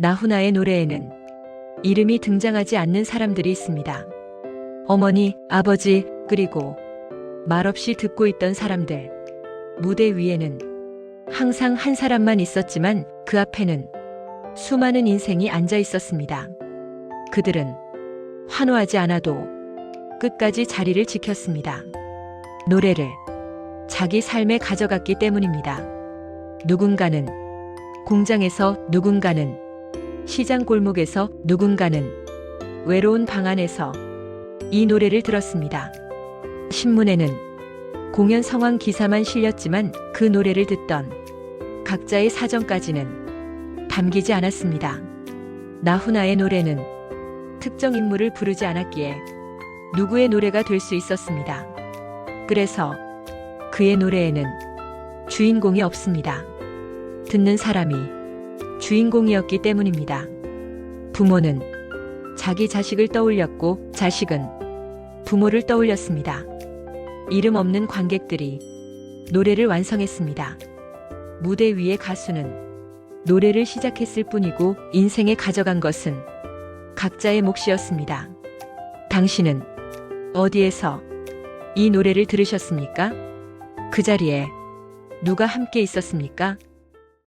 나훈아의 노래에는 이름이 등장하지 않는 사람들이 있습니다. 어머니, 아버지, 그리고 말없이 듣고 있던 사람들. 무대 위에는 항상 한 사람만 있었지만 그 앞에는 수많은 인생이 앉아 있었습니다. 그들은 환호하지 않아도 끝까지 자리를 지켰습니다. 노래를 자기 삶에 가져갔기 때문입니다. 누군가는 공장에서 누군가는 시장 골목에서 누군가는 외로운 방 안에서 이 노래를 들었습니다. 신문에는 공연 상황 기사만 실렸지만 그 노래를 듣던 각자의 사정까지는 담기지 않았습니다. 나훈아의 노래는 특정 인물을 부르지 않았기에 누구의 노래가 될 수 있었습니다. 그래서 그의 노래에는 주인공이 없습니다. 듣는 사람이 주인공이었기 때문입니다. 부모는 자기 자식을 떠올렸고 자식은 부모를 떠올렸습니다. 이름 없는 관객들이 노래를 완성했습니다. 무대 위의 가수는 노래를 시작했을 뿐이고 인생에 가져간 것은 각자의 몫이었습니다. 당신은 어디에서 이 노래를 들으셨습니까? 그 자리에 누가 함께 있었습니까?